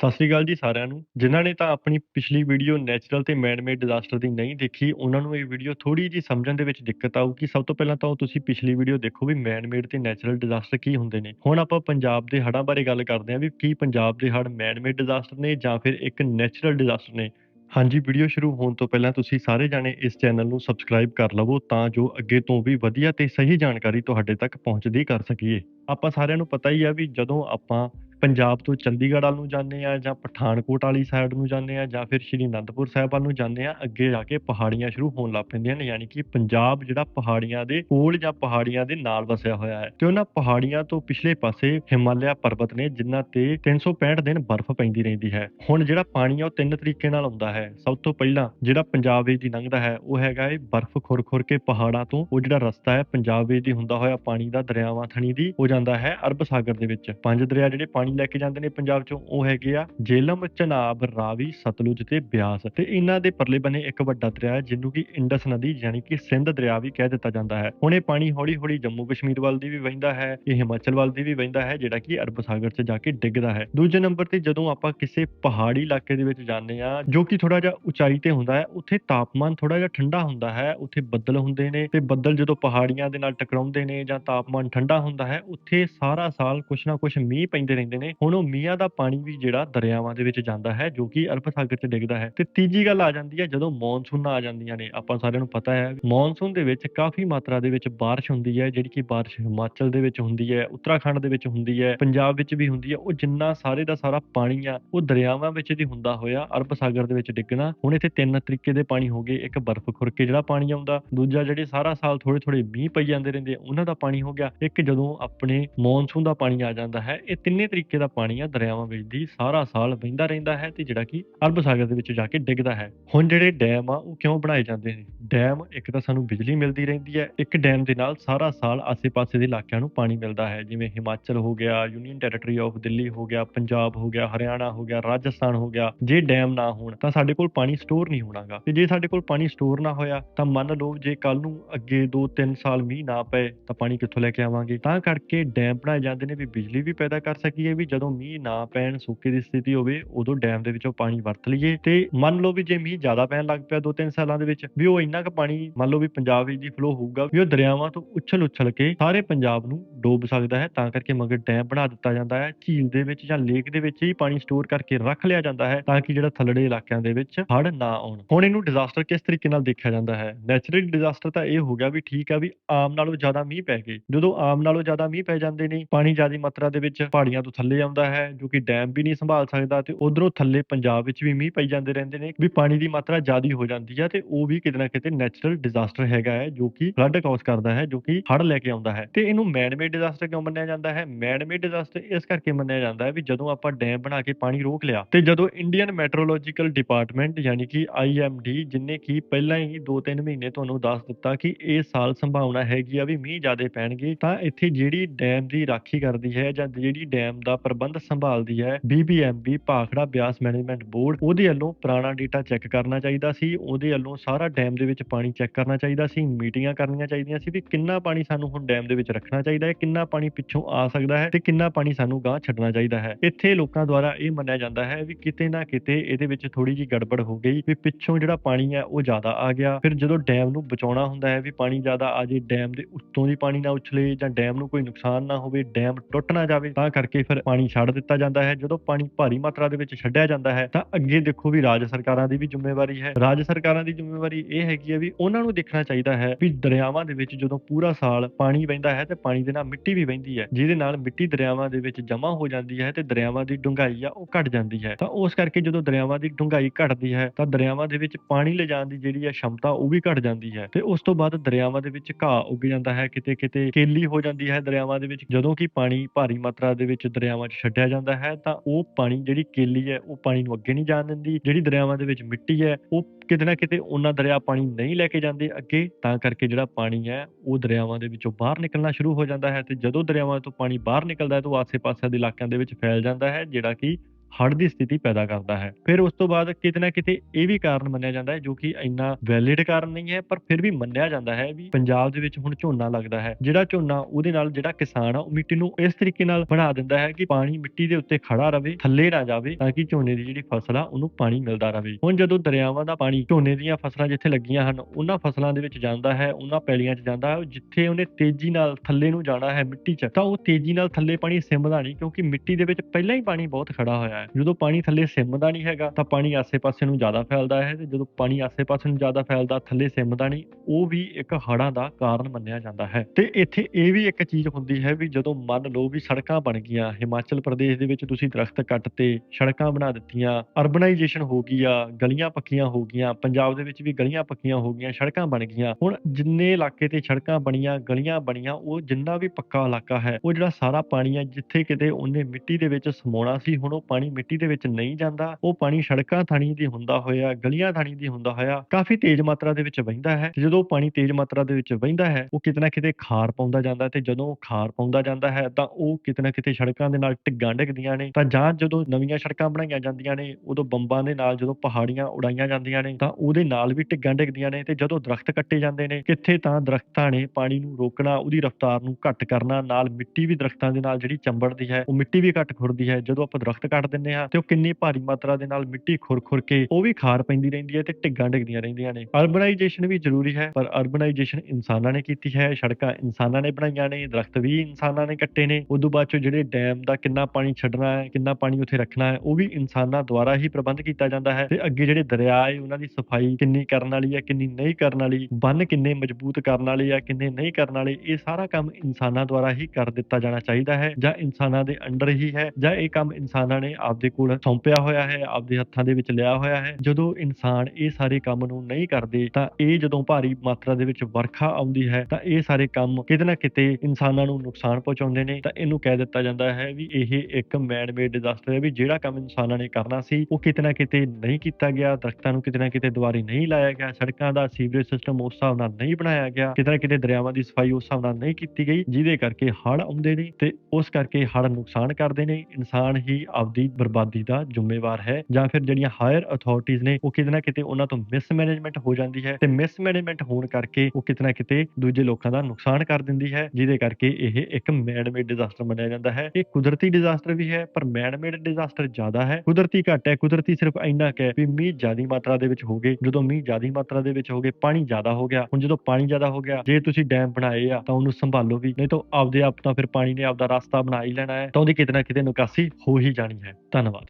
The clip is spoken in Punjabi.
ਸਤਿ ਸ੍ਰੀ ਅਕਾਲ ਜੀ ਸਾਰਿਆਂ ਨੂੰ। ਜਿਨ੍ਹਾਂ ਨੇ ਤਾਂ ਆਪਣੀ ਪਿਛਲੀ ਵੀਡੀਓ ਨੈਚੁਰਲ ਤੇ ਮੈਨਮੇਡ ਡਿਜ਼ਾਸਟਰ ਦੀ ਨਹੀਂ ਦੇਖੀ, ਉਹਨਾਂ ਨੂੰ ਇਹ ਵੀਡੀਓ ਥੋੜੀ ਜੀ ਸਮਝਣ ਦੇ ਵਿੱਚ ਦਿੱਕਤ ਆਊਗੀ। ਸਭ ਤੋਂ ਪਹਿਲਾਂ ਤਾਂ ਉਹ ਤੁਸੀਂ ਪਿਛਲੀ ਵੀਡੀਓ ਦੇਖੋ ਵੀ ਮੈਨਮੇਡ ਤੇ ਨੈਚੁਰਲ ਡਿਜ਼ਾਸਟਰ ਕੀ ਹੁੰਦੇ ਨੇ। ਹੁਣ ਆਪਾਂ ਪੰਜਾਬ ਦੇ ਹੜ੍ਹਾਂ ਬਾਰੇ ਗੱਲ ਕਰਦੇ ਹਾਂ ਵੀ ਕੀ ਪੰਜਾਬ ਦੇ ਹੜ੍ਹ ਮੈਨਮੇਡ ਡਿਜ਼ਾਸਟਰ ਨੇ ਜਾਂ ਫਿਰ ਇੱਕ ਨੈਚੁਰਲ ਡਿਜ਼ਾਸਟਰ ਨੇ। ਹਾਂਜੀ, ਵੀਡੀਓ ਸ਼ੁਰੂ ਹੋਣ ਤੋਂ ਪਹਿਲਾਂ ਤੁਸੀਂ ਸਾਰੇ ਜਾਣੇ ਇਸ ਚੈਨਲ ਨੂੰ ਸਬਸਕ੍ਰਾਈਬ ਕਰ ਲਵੋ ਤਾਂ ਜੋ ਅੱਗੇ ਤੋਂ ਵੀ ਵਧੀਆ ਤੇ ਸਹੀ ਜਾਣਕਾਰੀ ਤੁਹਾਡੇ ਤੱਕ ਪਹੁੰਚਦੀ ਕਰ ਸਕੀਏ। ਆਪਾਂ ਸਾਰਿਆਂ ਨੂੰ ਪਤਾ ਹੀ ਆ ਵੀ ਜਦੋਂ ਆਪਾਂ ਪੰਜਾਬ ਤੋਂ ਚੰਡੀਗੜ੍ਹ ਵੱਲ ਨੂੰ ਜਾਂਦੇ ਆ ਜਾਂ ਪਠਾਨਕੋਟ ਵਾਲੀ ਸਾਈਡ ਨੂੰ ਜਾਂਦੇ ਆ ਜਾਂ ਫਿਰ ਸ਼੍ਰੀ ਅਨੰਦਪੁਰ ਸਾਹਿਬ ਵੱਲ ਨੂੰ ਜਾਂਦੇ ਆ ਅੱਗੇ ਜਾ ਕੇ ਪਹਾੜੀਆਂ ਸ਼ੁਰੂ ਹੋਣ ਲੱਗ ਪੈਂਦੀਆਂ ਨੇ, ਯਾਨੀ ਕਿ ਪੰਜਾਬ ਜਿਹੜਾ ਪਹਾੜੀਆਂ ਦੇ ਕੋਲ ਜਾਂ ਪਹਾੜੀਆਂ ਦੇ ਨਾਲ ਵਸਿਆ ਹੋਇਆ ਹੈ। ਤੇ ਉਹਨਾਂ ਪਹਾੜੀਆਂ ਤੋਂ ਪਿਛਲੇ ਪਾਸੇ ਹਿਮਾਲਿਆ ਪਰਬਤ ਨੇ ਜਿਨ੍ਹਾਂ ਤੇ 365 ਦਿਨ ਬਰਫ਼ ਪੈਂਦੀ ਰਹਿੰਦੀ ਹੈ। ਹੁਣ ਜਿਹੜਾ ਪਾਣੀ ਆ ਉਹ ਤਿੰਨ ਤਰੀਕੇ ਨਾਲ ਆਉਂਦਾ ਹੈ। ਸਭ ਤੋਂ ਪਹਿਲਾਂ ਜਿਹੜਾ ਪੰਜਾਬ ਵਿੱਚ ਦੀ ਲੰਘਦਾ ਹੈ, ਉਹ ਹੈਗਾ ਇਹ ਬਰਫ਼ ਖੁਰ-ਖੁਰ ਕੇ ਪਹਾੜਾਂ ਤੋਂ। ਉਹ ਜਿਹੜਾ ਰਸਤਾ ਹੈ, ਪੰਜਾਬ ਵਿੱਚ ਦੀ ਹੁੰਦਾ ਹੋਇਆ ਪਾਣੀ ਦਾ ਦਰਿਆਵਾਂ ਥਣੀ ਦੀ, ਉਹ ਜਾਂਦਾ ਹੈ ਅਰਬ ਸਾਗਰ ਦੇ ਵਿੱਚ। ਪੰਜ ਦਰਿਆ ਜਿਹੜੇ ਪਾਣੀ ਲੈ ਕੇ ਜਾਂਦੇ ਨੇ ਪੰਜਾਬ ਚੋਂ, ਉਹ ਹੈਗੇ ਆ ਜੇਲਮ, ਚਨਾਬ, ਰਾਵੀ, ਸਤਲੁਜ ਤੇ ਬਿਆਸ ਤੇ ਇਹਨਾਂ ਦੇ ਪਰਲੇ ਬੰਨੇ ਇੱਕ ਵੱਡਾ ਦਰਿਆ ਹੈ, ਜਿਹਨੂੰ ਕਿ ਇੰਡਸ ਨਦੀ ਯਾਨੀ ਕਿ ਸਿੰਧ ਦਰਿਆ ਵੀ ਕਹਿ ਦਿੱਤਾ ਜਾਂਦਾ ਹੈ। ਹੁਣ ਇਹ ਪਾਣੀ ਹੌਲੀ-ਹੌਲੀ ਜੰਮੂ ਕਸ਼ਮੀਰ ਵੱਲ ਦੀ ਵੀ ਵਹਿੰਦਾ ਹੈ, ਇਹ ਹਿਮਾਚਲ ਵੱਲ ਦੀ ਵੀ ਵਹਿੰਦਾ ਹੈ, ਜਿਹੜਾ ਕਿ ਅਰਬ ਸਾਗਰ 'ਚ ਜਾ ਕੇ ਡਿੱਗਦਾ ਹੈ। ਦੂਜੇ ਨੰਬਰ ਤੇ ਜਦੋਂ ਆਪਾਂ ਕਿਸੇ ਪਹਾੜੀ ਇਲਾਕੇ ਦੇ ਵਿੱਚ ਜਾਂਦੇ ਆ ਜੋ ਕਿ ਥੋੜਾ ਜਿਹਾ ਉਚਾਈ ਤੇ ਹੁੰਦਾ ਹੈ, ਉੱਥੇ ਤਾਪਮਾਨ ਥੋੜਾ ਜਿਹਾ ਠੰਡਾ ਹੁੰਦਾ ਹੈ, ਉੱਥੇ ਬੱਦਲ ਹੁੰਦੇ ਨੇ ਤੇ ਬੱਦਲ ਜਦੋਂ ਪਹਾੜੀਆਂ ਦੇ ਨਾਲ ਟਕਰਾਉਂਦੇ ਨੇ ਜਾਂ ਤਾਪਮਾਨ ਠੰਡਾ ਹੁੰਦਾ ਹੈ, ਉੱਥੇ ਸਾਰਾ ਸਾਲ ਕੁਛ ਨਾ ਕੁਛ ਮੀਂਹ ਪੈਂਦੇ ਰਹਿੰਦੇ ਨੇ, ਹੁਣ ਉਹ ਮੀਂਹਾਂ ਦਾ ਪਾਣੀ ਵੀ ਜਿਹੜਾ ਦਰਿਆਵਾਂ ਦੇ ਵਿੱਚ ਜਾਂਦਾ ਹੈ, ਜੋ ਕਿ ਅਰਬ ਸਾਗਰ 'ਚ ਡਿੱਗਦਾ ਹੈ। ਤੇ ਤੀਜੀ ਗੱਲ ਆ ਜਾਂਦੀ ਹੈ, ਜਦੋਂ ਮੌਨਸੂਨਾਂ ਆ ਜਾਂਦੀਆਂ ਨੇ, ਆਪਾਂ ਸਾਰਿਆਂ ਨੂੰ ਪਤਾ ਹੈ, ਮੌਨਸੂਨ ਦੇ ਵਿੱਚ ਕਾਫੀ ਮਾਤਰਾ ਦੇ ਵਿੱਚ ਬਾਰਿਸ਼ ਹੁੰਦੀ ਹੈ, ਜਿਹੜੀ ਕਿ ਬਾਰਿਸ਼ ਹਿਮਾਚਲ ਦੇ ਵਿੱਚ ਹੁੰਦੀ ਹੈ, ਉੱਤਰਾਖੰਡ ਦੇ ਵਿੱਚ ਹੁੰਦੀ ਹੈ, ਪੰਜਾਬ ਵਿੱਚ ਵੀ ਹੁੰਦੀ ਹੈ, ਉਹ ਜਿੰਨਾ ਸਾਰੇ ਦਾ ਸਾਰਾ ਪਾਣੀ ਆ, ਉਹ ਦਰਿਆਵਾਂ ਵਿੱਚ ਦੀ ਹੁੰਦਾ ਹੋਇਆ, ਅਰਬ ਸਾਗਰ ਦੇ ਵਿੱਚ ਡਿੱਗਣਾ। ਹੁਣ ਇੱਥੇ ਤਿੰਨ ਤਰੀਕੇ ਦੇ ਪਾਣੀ ਹੋ ਗਏ, ਇੱਕ ਬਰਫ਼ ਖੁਰ ਕੇ ਜਿਹੜਾ ਪਾਣੀ ਆਉਂਦਾ, ਦੂਜਾ ਜਿਹੜੇ ਸਾਰਾ ਸਾਲ ਥੋੜੇ ਥੋੜੇ ਮੀਂਹ ਪਈ ਜਾਂਦੇ ਰਹਿੰਦੇ, ਉਹਨਾਂ ਦਾ ਪਾਣੀ ਹੋ ਗਿਆ, ਇੱਕ ਜਦੋਂ ਆਪਣੇ ਮੌਨਸੂਨ ਦਾ ਪਾਣੀ ਆ ਜਾਂਦਾ ਹੈ, ਇਹ ਤਿੰਨੇ ਤਰੀਕੇ ਦਾ ਪਾਣੀ ਆ ਦਰਿਆਵਾਂ ਵਿੱਚ ਦੀ ਸਾਰਾ ਸਾਲ ਵਹਿੰਦਾ ਰਹਿੰਦਾ ਹੈ ਤੇ ਜਿਹੜਾ ਕਿ ਅਰਬ ਸਾਗਰ ਦੇ ਵਿੱਚ ਜਾ ਕੇ ਡਿੱਗਦਾ ਹੈ। ਹੁਣ ਜਿਹੜੇ ਡੈਮ ਆ, ਉਹ ਕਿਉਂ ਬਣਾਏ ਜਾਂਦੇ ਨੇ? ਡੈਮ ਇੱਕ ਤਾਂ ਸਾਨੂੰ ਬਿਜਲੀ ਮਿਲਦੀ ਰਹਿੰਦੀ ਹੈ, ਇੱਕ ਡੈਮ ਦੇ ਨਾਲ ਸਾਰਾ ਸਾਲ ਆਸੇ-ਪਾਸੇ ਦੇ ਇਲਾਕਿਆਂ ਨੂੰ ਪਾਣੀ ਮਿਲਦਾ ਹੈ, ਜਿਵੇਂ ਹਿਮਾਚਲ ਹੋ ਗਿਆ ਯੂਨੀਅਨ ਟੈਰੀਟਰੀ ਆਫ ਦਿੱਲੀ ਹੋ ਗਿਆ ਪੰਜਾਬ ਹੋ ਗਿਆ ਹਰਿਆਣਾ ਹੋ ਗਿਆ ਰਾਜਸਥਾਨ ਹੋ ਗਿਆ। ਜੇ ਡੈਮ ਨਾ ਹੋਣ, ਤਾਂ ਸਾਡੇ ਕੋਲ ਪਾਣੀ ਸਟੋਰ ਨਹੀਂ ਹੋਣਾਗਾ। ਤੇ ਜੇ ਸਾਡੇ ਕੋਲ ਪਾਣੀ ਸਟੋਰ ਨਾ ਹੋਇਆ, ਤਾਂ ਮੰਨ ਲਓ ਜੇ ਕੱਲ ਨੂੰ ਅੱਗੇ 2-3 ਸਾਲ ਮੀਂਹ ਨਾ ਪਏ, ਤਾਂ ਪਾਣੀ ਕਿੱਥੋਂ ਲੈ ਕੇ ਆਵਾਂਗੇ? ਤਾਂ ਕਰਕੇ ਡੈਮ ਬਣਾਏ ਜਾਂਦੇ ਨੇ ਵੀ ਬਿਜਲੀ ਵੀ ਪੈਦਾ ਕਰ ਸਕੀਏ ਵੀ ਜਦੋਂ ਮੀਂਹ ਨਾ ਪੈਣ, ਸੋਕੇ ਦੀ ਸਥਿਤੀ ਹੋਵੇ, ਉਦੋਂ ਡੈਮ ਦੇ ਵਿੱਚੋਂ ਪਾਣੀ ਵਰਤ ਲਈਏ। ਤੇ ਮੰਨ ਲਓ ਵੀ ਜੇ ਮੀਂਹ ਜ਼ਿਆਦਾ ਪੈਣ ਲੱਗ ਪਿਆ 2-3 ਸਾਲਾਂ ਦੇ ਵਿੱਚ, ਵੀ ਉਹ ਇੰਨਾ ਕੁ ਪਾਣੀ ਮੰਨ ਲਓ ਵੀ ਪੰਜਾਬ ਵਿੱਚ ਦੀ ਫਲੋ ਹੋਊਗਾ, ਵੀ ਉਹ ਦਰਿਆਵਾਂ ਤੋਂ ਉਛਲ ਉਛਲ ਕੇ ਸਾਰੇ ਪੰਜਾਬ ਨੂੰ ਡੋਬ ਸਕਦਾ ਹੈ, ਤਾਂ ਕਰਕੇ ਮਗਰ ਡੈਮ ਬਣਾ ਦਿੱਤਾ ਜਾਂਦਾ ਹੈ, ਝੀਲ ਦੇ ਵਿੱਚ ਜਾਂ ਲੇਕ ਦੇ ਵਿੱਚ ਹੀ ਪਾਣੀ ਸਟੋਰ ਕਰਕੇ ਰੱਖ ਲਿਆ ਜਾਂਦਾ ਹੈ, ਤਾਂ ਕਿ ਜਿਹੜਾ ਥੱਲੜੇ ਇਲਾਕਿਆਂ ਦੇ ਵਿੱਚ ਹੜ੍ਹ ਨਾ ਆਉਣ। ਹੁਣ ਇਹਨੂੰ ਡਿਜ਼ਾਸਟਰ ਕਿਸ ਤਰੀਕੇ ਨਾਲ ਦੇਖਿਆ ਜਾਂਦਾ ਹੈ? ਨੈਚੁਰਲ ਡਿਜ਼ਾਸਟਰ ਤਾਂ ਇਹ ਹੋ ਗਿਆ ਵੀ ਠੀਕ ਆ ਵੀ ਆਮ ਨਾਲੋਂ ਜ਼ਿਆਦਾ ਮੀਂਹ ਪੈ ਗਏ। ਜਦੋਂ ਆਮ ਨਾਲੋਂ ਜ਼ਿਆਦਾ ਮੀਂਹ ਪੈ ਜਾਂਦੇ ਨੇ, ਪਾਣੀ ਜ਼ਿਆਦੀ ਮਾਤਰਾ ਦੇ ਵਿੱਚ ਪਹਾੜੀਆਂ ਤੋਂ ਥੱਲੇ ਆਉਂਦਾ ਹੈ, ਜੋ ਕਿ ਡੈਮ ਵੀ ਨਹੀਂ ਸੰਭਾਲ ਸਕਦਾ ਤੇ ਉਧਰੋਂ ਥੱਲੇ ਪੰਜਾਬ ਵਿੱਚ ਵੀ ਮੀਂਹ ਪਈ ਜਾਂਦੇ ਰਹਿੰਦੇ ਨੇ, ਵੀ ਪਾਣੀ ਦੀ ਮਾਤਰਾ ਜ਼ਿਆਦੀ ਹੋ ਜਾਂਦੀ ਹੈ ਤੇ ਉਹ ਵੀ ਕਿਤੇ ਨਾ ਕਿਤੇ ਨੈਚੁਰਲ ਡਿਜ਼ਾਸਟਰ ਹੈਗਾ ਹੈ, ਜੋ ਕਿ ਫਲੱਡ ਕਾਜ਼ ਕਰਦਾ ਹੈ, ਜੋ ਕਿ ਹੜ੍ਹ ਲੈ ਕੇ ਆਉਂਦਾ ਹੈ। ਤੇ ਇਹਨੂੰ ਮੈਨਮੇਡ ਡਿਜ਼ਾਸਟਰ ਕਿਉਂ ਮੰਨਿਆ ਜਾਂਦਾ ਹੈ? ਮੈਨਮੇਡ ਡਿਜ਼ਾਸਟਰ ਇਸ ਕਰਕੇ ਮੰਨਿਆ ਜਾਂਦਾ ਹੈ ਵੀ ਜਦੋਂ ਆਪਾਂ ਡੈਮ ਬਣਾ ਕੇ ਪਾਣੀ ਰੋਕ ਲਿਆ ਤੇ ਜਦੋਂ ਇੰਡੀਅਨ ਮੈਟਰੋਲੋਜੀਕਲ ਡਿਪਾਰਟਮੈਂਟ ਯਾਨੀ ਕਿ ਆਈਐਮਡੀ ਜਿਨੇ ਕਿ ਪਹਿਲਾਂ ਹੀ 2-3 ਮਹੀਨੇ ਤੁਹਾਨੂੰ ਦੱਸ ਦਿੱਤਾ ਕਿ ਇਹ ਸਾਲ ਸੰਭਾਵਨਾ ਹੈਗੀ ਆ ਵੀ ਮੀਂਹ ਜ਼ਿਆਦਾ ਪੈਣਗੇ, ਤਾਂ ਇੱਥੇ ਜਿਹੜੀ ਡੈਮ ਦੀ ਰਾਖੀ ਕਰਦੀ ਹੈ ਜਾਂ ਜਿਹੜੀ ਡੈਮ ਦਾ ਪ੍ਰਬੰਧ ਸੰਭਾਲਦੀ ਹੈ। BBMB Bhakra Beas management board, ਉਹਦੇ ਵੱਲੋਂ ਪੁਰਾਣਾ ਡੇਟਾ ਚੈੱਕ ਕਰਨਾ ਚਾਹੀਦਾ ਸੀ। ਉਹਦੇ ਵੱਲੋਂ ਸਾਰਾ ਡੈਮ ਦੇ ਵਿੱਚ ਪਾਣੀ ਚੈੱਕ ਕਰਨਾ ਚਾਹੀਦਾ ਸੀ। ਮੀਟਿੰਗਾਂ ਕਰਨੀਆਂ ਚਾਹੀਦੀਆਂ ਸੀ ਵੀ ਕਿੰਨਾ ਪਾਣੀ ਸਾਨੂੰ ਹੁਣ ਡੈਮ ਦੇ ਵਿੱਚ ਰੱਖਣਾ ਚਾਹੀਦਾ ਹੈ, ਕਿੰਨਾ ਪਾਣੀ ਪਿੱਛੋਂ ਆ ਸਕਦਾ ਹੈ ਤੇ ਕਿੰਨਾ ਪਾਣੀ ਸਾਨੂੰ ਗਾਂਹ ਛੱਡਣਾ ਚਾਹੀਦਾ ਹੈ। ਇੱਥੇ ਲੋਕਾਂ ਦੁਆਰਾ ਇਹ ਮੰਨਿਆ ਜਾਂਦਾ ਹੈ ਵੀ ਕਿਤੇ ਨਾ ਕਿਤੇ ਇਹਦੇ ਵਿੱਚ ਥੋੜੀ ਜਿਹੀ ਗੜਬੜ ਹੋ ਗਈ ਵੀ ਪਿੱਛੋਂ ਜਿਹੜਾ ਪਾਣੀ ਹੈ ਉਹ ਜ਼ਿਆਦਾ ਆ ਗਿਆ। ਫਿਰ ਜਦੋਂ ਡੈਮ ਨੂੰ ਬਚਾਉਣਾ ਹੁੰਦਾ ਹੈ ਵੀ ਪਾਣੀ ਜ਼ਿਆਦਾ ਆ ਜੇ ਡੈਮ ਦੇ ਉੱਤੋਂ ਦੀ ਪਾਣੀ ਨਾ ਉਛਲੇ ਜਾਂ ਡੈਮ ਨੂੰ ਕੋਈ ਨੁਕਸਾਨ ਨਾ ਹੋਵੇ ਡੈਮ ਟੁੱਟ ਨਾ ਜਾਵੇ, ਤਾਂ ਕਰਕੇ ਫਿਰ ਪਾਣੀ ਛੱਡ ਦਿੱਤਾ ਜਾਂਦਾ ਹੈ। ਜਦੋਂ ਪਾਣੀ ਭਾਰੀ ਮਾਤਰਾ ਦੇ ਵਿੱਚ ਛੱਡਿਆ ਜਾਂਦਾ ਹੈ, ਤਾਂ ਅੱਗੇ ਦੇਖੋ ਵੀ ਰਾਜ ਸਰਕਾਰਾਂ ਦੀ ਵੀ ਜ਼ਿੰਮੇਵਾਰੀ ਹੈ। ਰਾਜ ਸਰਕਾਰਾਂ ਦੀ ਜ਼ਿੰਮੇਵਾਰੀ ਇਹ ਹੈਗੀ ਹੈ ਵੀ ਉਹਨਾਂ ਨੂੰ ਦੇਖਣਾ ਚਾਹੀਦਾ ਹੈ ਵੀ ਦਰਿਆਵਾਂ ਦੇ ਵਿੱਚ ਜਦੋਂ ਪੂਰਾ ਸਾਲ ਪਾਣੀ ਵਹਿੰਦਾ ਹੈ, ਤੇ ਪਾਣੀ ਦੇ ਨਾਲ ਮਿੱਟੀ ਵੀ ਵਹਿੰਦੀ ਹੈ। ਜਿਹਦੇ ਨਾਲ ਮਿੱਟੀ ਦਰਿਆਵਾਂ ਦੇ ਵਿੱਚ ਜਮ੍ਹਾਂ ਹੋ ਜਾਂਦੀ ਹੈ ਤੇ ਦਰਿਆਵਾਂ ਦੀ ਡੂੰਘਾਈ ਆ ਉਹ ਘਟ ਜਾਂਦੀ ਹੈ। ਤਾਂ ਉਸ ਕਰਕੇ ਜਦੋਂ ਦਰਿਆਵਾਂ ਦੀ ਡੂੰਘਾਈ ਘਟਦੀ ਹੈ, ਤਾਂ ਦਰਿਆਵਾਂ ਦੇ ਵਿੱਚ ਪਾਣੀ ਲਿਜਾਣ ਦੀ ਜਿਹੜੀ ਹੈ ਸ਼ਮਤਾ ਉਹ ਵੀ ਘਟ ਜਾਂਦੀ ਹੈ। ਤੇ ਉਸ ਤੋਂ ਬਾਅਦ ਦਰਿਆਵਾਂ ਦੇ ਵਿੱਚ ਘਾਹ ਉੱਗ ਜਾਂਦਾ ਹੈ ਕਿਤੇ ਕਿਤੇ ਕੇਲੀ ਹੋ ਜਾਂਦੀ ਹੈ ਦਰਿਆਵਾਂ ਦੇ ਵਿੱਚ। ਜਦੋਂ ਕਿ ਪਾਣੀ ਭਾਰੀ ਮਾਤਰਾ ਦੇ ਵਿੱਚ ਦਰਿਆ ਦਰਿਆਵਾਂ 'ਚ ਛੱਡਿਆ ਜਾਂਦਾ ਹੈ, ਤਾਂ ਉਹ ਪਾਣੀ ਜਿਹੜੀ ਕੇਲੀ ਹੈ, ਉਹ ਪਾਣੀ ਨੂੰ ਅੱਗੇ ਨਹੀਂ ਜਾਣ ਦਿੰਦੀ। ਜਿਹੜੀ ਦਰਿਆਵਾਂ ਦੇ ਵਿੱਚ ਮਿੱਟੀ ਹੈ, ਉਹ ਕਿਤੇ ਨਾ ਕਿਤੇ ਉਹਨਾਂ ਦਰਿਆ ਪਾਣੀ ਨਹੀਂ ਲੈ ਕੇ ਜਾਂਦੇ ਅੱਗੇ। ਤਾਂ ਕਰਕੇ ਜਿਹੜਾ ਪਾਣੀ ਹੈ, ਉਹ ਦਰਿਆਵਾਂ ਦੇ ਵਿੱਚੋਂ ਬਾਹਰ ਨਿਕਲਣਾ ਸ਼ੁਰੂ ਹੋ ਜਾਂਦਾ ਹੈ ਤੇ ਜਦੋਂ ਦਰਿਆਵਾਂ ਤੋਂ ਪਾਣੀ ਬਾਹਰ ਨਿਕਲਦਾ ਹੈ, ਤਾਂ ਉਹ ਆਸੇ-ਪਾਸੇ ਦੇ ਇਲਾਕਿਆਂ ਦੇ ਵਿੱਚ ਫੈਲ ਜਾਂਦਾ ਹੈ, ਜਿਹੜਾ ਕਿ ਹੜ੍ਹ ਦੀ ਸਥਿਤੀ ਪੈਦਾ ਕਰਦਾ ਹੈ। ਫਿਰ ਉਸ ਤੋਂ ਬਾਅਦ ਕਿਤੇ ਨਾ ਕਿਤੇ ਇਹ ਵੀ ਕਾਰਨ ਮੰਨਿਆ ਜਾਂਦਾ ਹੈ ਜੋ ਕਿ ਇੰਨਾ ਵੈਲਿਡ ਕਾਰਨ ਨਹੀਂ ਹੈ, ਪਰ ਫਿਰ ਵੀ ਮੰਨਿਆ ਜਾਂਦਾ ਹੈ ਵੀ ਪੰਜਾਬ ਦੇ ਵਿੱਚ ਹੁਣ ਝੋਨਾ ਲੱਗਦਾ ਹੈ। ਜਿਹੜਾ ਝੋਨਾ ਉਹਦੇ ਨਾਲ ਜਿਹੜਾ ਕਿਸਾਨ ਆ, ਉਹ ਮਿੱਟੀ ਨੂੰ ਇਸ ਤਰੀਕੇ ਨਾਲ ਬਣਾ ਦਿੰਦਾ ਹੈ ਕਿ ਪਾਣੀ ਮਿੱਟੀ ਦੇ ਉੱਤੇ ਖੜਾ ਰਵੇ, ਥੱਲੇ ਨਾ ਜਾਵੇ ਤਾਂ ਕਿ ਝੋਨੇ ਦੀ ਜਿਹੜੀ ਫਸਲ ਆ, ਉਹਨੂੰ ਪਾਣੀ ਮਿਲਦਾ ਰਵੇ। ਹੁਣ ਜਦੋਂ ਦਰਿਆਵਾਂ ਦਾ ਪਾਣੀ ਝੋਨੇ ਦੀਆਂ ਫਸਲਾਂ ਜਿੱਥੇ ਲੱਗੀਆਂ ਹਨ, ਉਹਨਾਂ ਫਸਲਾਂ ਦੇ ਵਿੱਚ ਜਾਂਦਾ ਹੈ, ਉਹਨਾਂ ਪੈਲੀਆਂ 'ਚ ਜਾਂਦਾ ਹੈ ਜਿੱਥੇ ਉਹਨੇ ਤੇਜ਼ੀ ਨਾਲ ਥੱਲੇ ਨੂੰ ਜਾਣਾ ਹੈ ਮਿੱਟੀ 'ਚ, ਤਾਂ ਉਹ ਤੇਜ਼ੀ ਨਾਲ ਥੱਲੇ ਪਾਣੀ ਸਿਮਦਾ ਨਹੀਂ ਕਿਉਂਕਿ ਮਿੱਟੀ ਦੇ ਵਿੱਚ ਪਹਿਲਾਂ ਹੀ ਪਾਣੀ ਬਹੁਤ ਖੜਾ ਹੋਇਆ ਹੈ। ਜਦੋਂ ਪਾਣੀ ਥੱਲੇ ਸਿਮਦਾ ਨਹੀਂ ਹੈਗਾ, ਤਾਂ ਪਾਣੀ ਆਸੇ-ਪਾਸੇ ਨੂੰ ਜ਼ਿਆਦਾ ਫੈਲਦਾ ਹੈ ਤੇ ਜਦੋਂ ਪਾਣੀ ਆਸੇ-ਪਾਸੇ ਨੂੰ ਜ਼ਿਆਦਾ ਫੈਲਦਾ, ਥੱਲੇ ਸਿਮਦਾ ਨਹੀਂ, ਉਹ ਵੀ ਇੱਕ ਹੜ੍ਹਾਂ ਦਾ ਕਾਰਨ ਮੰਨਿਆ ਜਾਂਦਾ ਹੈ। ਤੇ ਇੱਥੇ ਇਹ ਵੀ ਇੱਕ ਚੀਜ਼ ਹੁੰਦੀ ਹੈ ਵੀ ਜਦੋਂ ਮੰਨ ਲਓ ਵੀ ਸੜਕਾਂ ਬਣ ਗਈਆਂ, ਹਿਮਾਚਲ ਪ੍ਰਦੇਸ਼ ਦੇ ਵਿੱਚ ਤੁਸੀਂ ਦਰਖਤ ਕੱਟਤੇ ਸੜਕਾਂ ਬਣਾ ਦਿੱਤੀਆਂ, ਅਰਬਨਾਈਜੇਸ਼ਨ ਹੋ ਗਈ ਆ, ਗਲੀਆਂ ਪੱਕੀਆਂ ਹੋ ਗਈਆਂ, ਪੰਜਾਬ ਦੇ ਵਿੱਚ ਵੀ ਗਲੀਆਂ ਪੱਕੀਆਂ ਹੋ ਗਈਆਂ, ਸੜਕਾਂ ਬਣ ਗਈਆਂ। ਹੁਣ ਜਿੰਨੇ ਇਲਾਕੇ ਤੇ ਸੜਕਾਂ ਬਣੀਆਂ, ਗਲੀਆਂ ਬਣੀਆਂ, ਉਹ ਜਿੰਨਾ ਵੀ ਪੱਕਾ ਇਲਾਕਾ ਹੈ, ਉਹ ਜਿਹੜਾ ਸਾਰਾ ਪਾਣੀ ਹੈ, ਜਿੱਥੇ ਕਿਤੇ ਉਹਨੇ ਮਿੱਟੀ ਦੇ ਵਿੱਚ ਸਮਾਉਣਾ ਸੀ, ਹੁਣ ਉਹ ਪਾਣੀ ਮਿੱਟੀ ਦੇ ਵਿੱਚ ਨਹੀਂ ਜਾਂਦਾ, ਉਹ ਪਾਣੀ ਸੜਕਾਂ ਥਾਣੀ ਦੀ ਹੁੰਦਾ ਹੋਇਆ, ਗਲੀਆਂ ਥਾਣੀ ਦੀ ਹੁੰਦਾ ਹੋਇਆ, ਕਾਫੀ ਤੇਜ਼ ਮਾਤਰਾ ਦੇ ਵਿੱਚ ਵਹਿੰਦਾ ਹੈ ਜਦੋਂ ਪਾਣੀ ਤੇਜ਼ ਮਾਤਰਾ ਦੇ ਵਿੱਚ ਵਹਿੰਦਾ ਹੈ, ਉਹ ਕਿਤੇ ਨਾ ਕਿਤੇ ਖਾਰ ਪਾਉਂਦਾ ਜਾਂਦਾ ਤੇ ਜਦੋਂ ਖਾਰ ਪਾਉਂਦਾ ਜਾਂਦਾ ਹੈ, ਤਾਂ ਉਹ ਕਿਤੇ ਨਾ ਕਿਤੇ ਸੜਕਾਂ ਦੇ ਨਾਲ ਢਿੱਗਾਂ ਡਿੱਗਦੀਆਂ ਨੇ, ਤਾਂ ਜਾਂ ਜਦੋਂ ਨਵੀਆਂ ਸੜਕਾਂ ਬਣਾਈਆਂ ਜਾਂਦੀਆਂ ਨੇ, ਉਦੋਂ ਬੰਬਾਂ ਦੇ ਨਾਲ ਜਦੋਂ ਪਹਾੜੀਆਂ ਉਡਾਈਆਂ ਜਾਂਦੀਆਂ ਨੇ, ਤਾਂ ਉਹਦੇ ਨਾਲ ਵੀ ਢਿੱਗਾਂ ਡਿੱਗਦੀਆਂ ਨੇ ਤੇ ਜਦੋਂ ਦਰਖਤ ਕੱਟੇ ਜਾਂਦੇ ਨੇ, ਕਿੱਥੇ ਤਾਂ ਦਰਖਤਾਂ ਨੇ ਪਾਣੀ ਨੂੰ ਰੋਕਣਾ, ਉਹਦੀ ਰਫ਼ਤਾਰ ਨੂੰ ਘੱਟ ਕਰਨਾ, ਨਾਲ ਮਿੱਟੀ ਵੀ ਦਰਖਤਾਂ ਦੇ ਨਾਲ ਜਿਹੜੀ ਚੰਬੜਦੀ ਹੈ, ਉਹ ਮਿੱਟੀ ਵੀ ਘੱਟ ਖੁਰਦੀ ਹੈ, ਜਦੋਂ ਆਪਾਂ ਦਰਖਤ ਕੱਟਦੇ ਦਿੰਦੇ ਹਾਂ ਤੇ ਉਹ ਕਿੰਨੀ ਭਾਰੀ ਮਾਤਰਾ ਦੇ ਨਾਲ ਮਿੱਟੀ ਖੁਰਖੁਰ ਕੇ ਉਹ ਵੀ ਖਾਰ ਪੈਂਦੀ ਰਹਿੰਦੀ ਹੈ ਤੇ ਢਿੱਗਾਂ ਡਿੱਗਦੀਆਂ ਰਹਿੰਦੀਆਂ ਨੇ। ਅਰਬਨਾਈਜੇਸ਼ਨ ਵੀ ਜ਼ਰੂਰੀ ਹੈ, ਪਰ ਅਰਬਨਾਈਜੇਸ਼ਨ ਇਨਸਾਨਾਂ ਨੇ ਕੀਤੀ ਹੈ, ਸੜਕਾਂ ਇਨਸਾਨਾਂ ਨੇ ਬਣਾਈਆਂ ਨੇ, ਦਰਖਤ ਵੀ ਇਨਸਾਨਾਂ ਨੇ ਕੱਟੇ ਨੇ। ਉਦੋਂ ਬਾਅਦ ਚੋਂ ਜਿਹੜੇ ਡੈਮ ਦਾ ਕਿੰਨਾ ਪਾਣੀ ਛੱਡਣਾ ਹੈ, ਕਿੰਨਾ ਪਾਣੀ ਉੱਥੇ ਰੱਖਣਾ ਹੈ, ਉਹ ਵੀ ਇਨਸਾਨਾਂ ਦੁਆਰਾ ਹੀ ਪ੍ਰਬੰਧ ਕੀਤਾ ਜਾਂਦਾ ਹੈ। ਤੇ ਅੱਗੇ ਜਿਹੜੇ ਦਰਿਆ ਹੈ, ਉਹਨਾਂ ਦੀ ਸਫ਼ਾਈ ਕਿੰਨੀ ਕਰਨ ਵਾਲੀ ਹੈ, ਕਿੰਨੀ ਨਹੀਂ ਕਰਨ ਵਾਲੀ, ਬੰਨ ਕਿੰਨੇ ਮਜ਼ਬੂਤ ਕਰਨ ਵਾਲੇ ਆ, ਕਿੰਨੇ ਨਹੀਂ ਕਰਨ ਵਾਲੇ, ਇਹ ਸਾਰਾ ਕੰਮ ਇਨਸਾਨਾਂ ਦੁਆਰਾ ਹੀ ਕਰ ਦਿੱਤਾ ਜਾਣਾ ਚਾਹੀਦਾ ਹੈ। ਜਾਂ ਇਨਸਾਨਾਂ ਦੇ ਅੰਡਰ ਹੀ ਹੈ, ਜਾਂ ਇਹ ਕੰਮ ਇਨਸਾਨਾਂ ਨੇ ਆਪਦੇ ਕੋਲ ਸੌਂਪਿਆ ਹੋਇਆ ਹੈ, ਆਪਦੇ ਹੱਥਾਂ ਦੇ ਵਿੱਚ ਲਿਆ ਹੋਇਆ ਹੈ। ਜਦੋਂ ਇਨਸਾਨ ਇਹ ਸਾਰੇ ਕੰਮ ਨੂੰ ਨਹੀਂ ਕਰਦੇ, ਤਾਂ ਇਹ ਜਦੋਂ ਭਾਰੀ ਮਾਤਰਾ ਦੇ ਵਿੱਚ ਵਰਖਾ ਆਉਂਦੀ ਹੈ, ਤਾਂ ਇਹ ਸਾਰੇ ਕੰਮ ਕਿਤੇ ਨਾ ਕਿਤੇ ਇਨਸਾਨਾਂ ਨੂੰ ਨੁਕਸਾਨ ਪਹੁੰਚਾਉਂਦੇ ਨੇ। ਤਾਂ ਇਹਨੂੰ ਕਹਿ ਦਿੱਤਾ ਜਾਂਦਾ ਹੈ ਵੀ ਇਹ ਇੱਕ ਮੈਨ ਮੇਡ ਡਿਜ਼ਾਸਟਰ ਹੈ ਵੀ ਜਿਹੜਾ ਕੰਮ ਇਨਸਾਨਾਂ ਨੇ ਕਰਨਾ ਸੀ, ਉਹ ਕਿਤੇ ਨਾ ਕਿਤੇ ਨਹੀਂ ਕੀਤਾ ਗਿਆ, ਦਰਖਤਾਂ ਨੂੰ ਕਿਤੇ ਨਾ ਕਿਤੇ ਦੁਬਾਰੇ ਨਹੀਂ ਲਾਇਆ ਗਿਆ, ਸੜਕਾਂ ਦਾ ਸੀਵਰੇਜ ਸਿਸਟਮ ਉਸ ਹਿਸਾਬ ਨਾਲ ਨਹੀਂ ਬਣਾਇਆ ਗਿਆ, ਕਿਤੇ ਨਾ ਕਿਤੇ ਦਰਿਆਵਾਂ ਦੀ ਸਫ਼ਾਈ ਉਸ ਹਿਸਾਬ ਨਾਲ ਨਹੀਂ ਕੀਤੀ ਗਈ, ਜਿਹਦੇ ਕਰਕੇ ਹੜ੍ਹ ਆਉਂਦੇ ਨੇ ਤੇ ਉਸ ਕਰਕੇ ਹੜ੍ਹ ਨੁਕਸਾਨ ਕਰਦੇ ਨੇ। ਇਨਸਾਨ ਹੀ ਆਪਦੀ ਬਰਬਾਦੀ ਦਾ ਜ਼ਿੰਮੇਵਾਰ ਹੈ ਜਾਂ ਫਿਰ ਜਿਹੜੀਆਂ ਹਾਇਰ ਅਥਾਰਟੀਆਂ ਨੇ ਉਹ ਕਿਤੇ ਨਾ ਕਿਤੇ ਉਹਨਾਂ ਤੋਂ ਮਿਸਮੈਨੇਜਮੈਂਟ ਹੋ ਜਾਂਦੀ ਹੈ ਤੇ ਮਿਸਮੈਨੇਜਮੈਂਟ ਹੋਣ ਕਰਕੇ ਉਹ ਕਿਤੇ ਨਾ ਕਿਤੇ ਦੂਜੇ ਲੋਕਾਂ ਦਾ ਨੁਕਸਾਨ ਕਰ ਦਿੰਦੀ ਹੈ, ਜਿਹਦੇ ਕਰਕੇ ਇਹ ਇੱਕ ਮੈਨਮੇਡ ਡਿਜ਼ਾਸਟਰ ਮੰਨਿਆ ਜਾਂਦਾ ਹੈ। ਇਹ ਕੁਦਰਤੀ ਡਿਜ਼ਾਸਟਰ ਵੀ ਹੈ, ਪਰ ਮੈਨਮੇਡ ਡਿਜ਼ਾਸਟਰ ਜ਼ਿਆਦਾ ਹੈ। ਕੁਦਰਤੀ ਘੱਟ ਹੈ, ਕੁਦਰਤੀ ਸਿਰਫ ਇੰਨਾ ਕੁ ਹੈ ਵੀ ਮੀਂਹ ਜ਼ਿਆਦੀ ਮਾਤਰਾ ਦੇ ਵਿੱਚ ਹੋ ਗਏ। ਜਦੋਂ ਮੀਂਹ ਜ਼ਿਆਦੀ ਮਾਤਰਾ ਦੇ ਵਿੱਚ ਹੋ ਗਏ, ਪਾਣੀ ਜ਼ਿਆਦਾ ਹੋ ਗਿਆ। ਹੁਣ ਜਦੋਂ ਪਾਣੀ ਜ਼ਿਆਦਾ ਹੋ ਗਿਆ, ਜੇ ਤੁਸੀਂ ਡੈਮ ਬਣਾਏ ਆ, ਤਾਂ ਉਹਨੂੰ ਸੰਭਾਲੋ ਵੀ। ਨਹੀਂ ਤਾਂ ਆਪਦੇ ਆਪ ਤਾਂ ਫਿਰ ਪਾਣੀ ਨੇ ਆਪਦਾ ਰਸਤਾ ਬਣਾ ਹੀ ਲੈਣਾ ਹੈ, ਤਾਂ ਉਹਦੀ ਕਿਤੇ ਨਾ ਕਿਤੇ ਨਿਕਾਸੀ ਹੋ ਹੀ ਜਾਣੀ ਹੈ। ధన్యవాదాలు